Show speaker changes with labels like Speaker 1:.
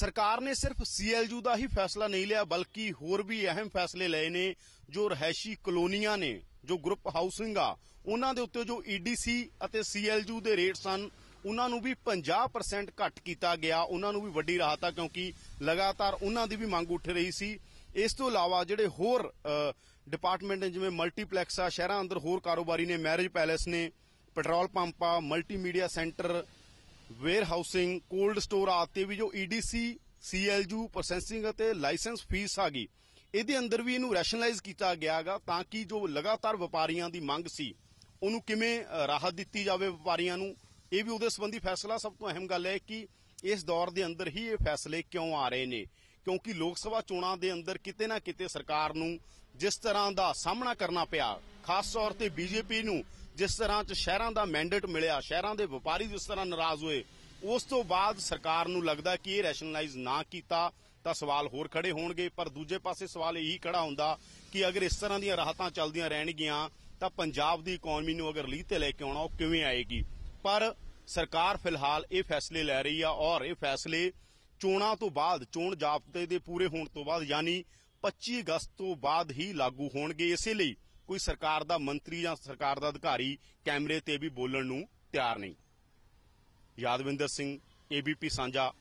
Speaker 1: ਸਰਕਾਰ ਨੇ ਸਿਰਫ ਸੀਐਲਯੂ ਦਾ ਹੀ ਫੈਸਲਾ ਨਹੀਂ ਲਿਆ, ਬਲਕਿ ਹੋਰ ਵੀ ਅਹਿਮ ਫੈਸਲੇ ਲਏ ਨੇ, ਜੋ ਰਹਿਸ਼ੀ ਕਲੋਨੀਆਂ ਨੇ, ਜੋ ਗਰੁੱਪ ਹਾਊਸਿੰਗ ਆ, ਉਹਨਾਂ ਦੇ ਉੱਤੇ ਜੋ ਈਡੀਸੀ ਅਤੇ ਸੀਐਲਯੂ ਦੇ ਰੇਟ ਸਨ, ਉਹਨਾਂ ਨੂੰ ਵੀ 50% ਘੱਟ ਕੀਤਾ ਗਿਆ। ਉਹਨਾਂ ਨੂੰ ਵੀ ਵੱਡੀ ਰਾਹਤ ਆ, ਕਿਉਂਕਿ ਲਗਾਤਾਰ ਉਹਨਾਂ ਦੀ ਵੀ ਮੰਗ ਉੱਠ ਰਹੀ ਸੀ। ਇਸ ਤੋਂ ਇਲਾਵਾ ਜਿਹੜੇ ਹੋਰ ਡਿਪਾਰਟਮੈਂਟ ਨੇ, ਜਿਵੇਂ ਮਲਟੀਪਲੈਕਸ ਆ, ਸ਼ਹਿਰਾਂ ਅੰਦਰ ਹੋਰ ਕਾਰੋਬਾਰੀ ਨੇ, ਮੈਰਿਜ ਪੈਲੇਸ ਨੇ, ਪੈਟਰੋਲ ਪੰਪ ਆ, multimedia centre warehousing cold store ਆ ਵੀ ਜੋ ਈਡੀਸੀ ਸੀਐਲਯੂ ਪ੍ਰੋਸੈਸਿੰਗ ਅਤੇ ਲਾਇਸੈਂਸ ਫੀਸ ਆ ਗਈ। ਇਹਦੇ ਅੰਦਰ ਵੀ ਇਹਨੂੰ ਰੈਸ਼ਨਲਾਈਜ਼ ਕੀਤਾ ਗਿਆਗਾ ਤਾਂ ਕਿ ਜੋ ਲਗਾਤਾਰ ਵਪਾਰੀਆਂ ਦੀ ਮੰਗ ਸੀ, ਉਹਨੂੰ ਕਿਵੇਂ ਰਾਹਤ ਦਿੱਤੀ ਜਾਵੇ ਵਪਾਰੀਆਂ ਨੂੰ, ਇਹ ਵੀ ਉਹਦੇ ਸੰਬੰਧੀ ਫੈਸਲਾ ਸਭ ਤੋਂ ਅਹਿਮ ਗੱਲ ਹੈ ਕਿ ਇਸ ਦੌਰ ਦੇ ਅੰਦਰ ਹੀ ਇਹ ਫੈਸਲੇ ਕਿਉਂ ਆ ਰਹੇ ਨੇ? ਕਿਉਂਕਿ ਲੋਕ ਸਭਾ ਚੋਣਾਂ ਦੇ ਅੰਦਰ ਕਿਤੇ ਨਾ ਕਿਤੇ ਸਰਕਾਰ ਨੂੰ ਜਿਸ ਤਰ੍ਹਾਂ ਦਾ ਸਾਹਮਣਾ ਕਰਨਾ ਪਿਆ, ਖਾਸ ਤੌਰ ਤੇ ਬੀਜੇਪੀ ਨੂੰ ਜਿਸ ਤਰ੍ਹਾਂ ਚ ਸ਼ਹਿਰਾਂ ਦਾ ਮੈਂਡੇਟ ਮਿਲਿਆ, ਸ਼ਹਿਰਾਂ ਦੇ ਵਪਾਰੀ ਜਿਸ ਤਰ੍ਹਾਂ ਨਾਰਾਜ਼ ਹੋਏ, ਉਸ ਤੋਂ ਬਾਅਦ ਸਰਕਾਰ ਨੂੰ ਲੱਗਦਾ ਕਿ ਇਹ ਰੈਸ਼ਨਲਾਈਜ਼ ਨਾ ਕੀਤਾ ਤਾਂ ਸਵਾਲ ਹੋਰ ਖੜੇ ਹੋਣਗੇ। ਪਰ ਦੂਜੇ ਪਾਸੇ ਸਵਾਲ ਇਹੀ ਖੜਾ ਹੁੰਦਾ ਕਿ ਅਗਰ ਇਸ ਤਰ੍ਹਾਂ ਦੀਆਂ ਰਾਹਤਾਂ ਚੱਲਦੀਆਂ ਰਹਿਣਗੀਆਂ, ਤਾਂ ਪੰਜਾਬ ਦੀ ਇਕਨੋਮੀ ਨੂੰ ਅਗਰ ਲੀਹ ਤੇ ਲੈ ਕੇ ਆਉਣਾ, ਉਹ ਕਿਵੇਂ ਆਏਗੀ? ਪਰ ਸਰਕਾਰ ਫਿਲਹਾਲ ਇਹ ਫੈਸਲੇ ਲੈ ਰਹੀ ਆ ਔਰ ਇਹ ਫੈਸਲੇ ਚੋਣਾਂ ਤੋਂ ਬਾਅਦ, ਚੋਣ ਜਾਬਤੇ ਦੇ ਪੂਰੇ ਹੋਣ ਤੋਂ ਬਾਅਦ, ਯਾਨੀ 25 ਅਗਸਤ ਤੋਂ ਬਾਅਦ ਹੀ ਲਾਗੂ ਹੋਣਗੇ। ਇਸੇ ਲਈ ਕੋਈ ਸਰਕਾਰ ਦਾ ਮੰਤਰੀ ਜਾਂ ਸਰਕਾਰ ਦਾ ਅਧਿਕਾਰੀ ਕੈਮਰੇ ਤੇ ਵੀ ਬੋਲਣ ਨੂੰ ਤਿਆਰ ਨਹੀਂ। ਯਾਦਵਿੰਦਰ ਸਿੰਘ ਏਬੀਪੀ ਸਾਂਝਾ